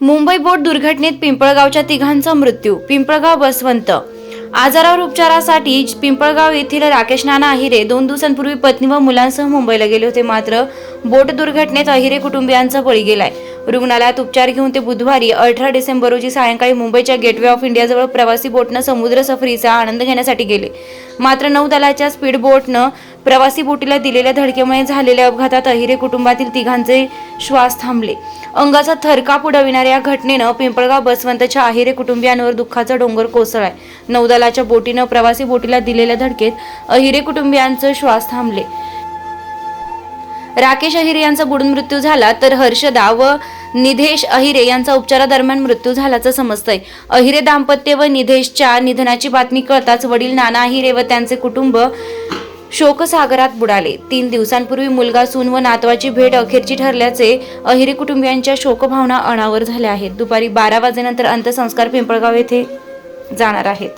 मुंबई बोट दुर्घटनेत पिंपळगावच्या तिघांचा मृत्यू पिंपळगाव बसवंत. आजारावर उपचारासाठी पिंपळगाव येथील राकेश नाना अहिरे दोन दिवसांपूर्वी पत्नी व मुलांसह मुंबईला गेले होते. मात्र बोट दुर्घटनेत अहिरे कुटुंबियांचा बळी गेलाय. रुग्णालयात उपचार घेऊन ते बुधवारी अठरा डिसेंबर रोजी सायंकाळी मुंबईच्या गेटवे ऑफ इंडियाजवळ प्रवासी बोटनं समुद्र सफरीचा आनंद घेण्यासाठी गेले. मात्र नौदलाच्या स्पीड बोटनं प्रवासी बोटीला दिलेल्या धडकेमुळे झालेल्या अपघातात अहिरे कुटुंबातील तिघांचे श्वास थांबले. अंगाचा थरकाप उडविणाऱ्या या घटनेनं पिंपळगाव बसवंतच्या अहिरे कुटुंबियांवर दुःखाचा डोंगर कोसळलाय. नौदलाच्या बोटीनं प्रवासी बोटीला दिलेल्या धडकेत अहिरे कुटुंबियांचं श्वास थांबले. राकेश अहिरे यांचा बुडून मृत्यू झाला तर हर्षदा व निधेश अहिरे यांचा उपचारादरम्यान मृत्यू झाल्याचं समजतंय. अहिरे दाम्पत्य व निधेशच्या निधनाची बातमी कळताच वडील नाना अहिरे व त्यांचे कुटुंब शोकसागरात बुडाले. तीन दिवसांपूर्वी मुलगा सून व नातवाची भेट अखेरची ठरल्याचे अहिरी कुटुंबियांच्या शोकभावना अनावर झाल्या आहेत. दुपारी बारा वाजेनंतर अंत्यसंस्कार पिंपळगाव येथे जाणार आहेत.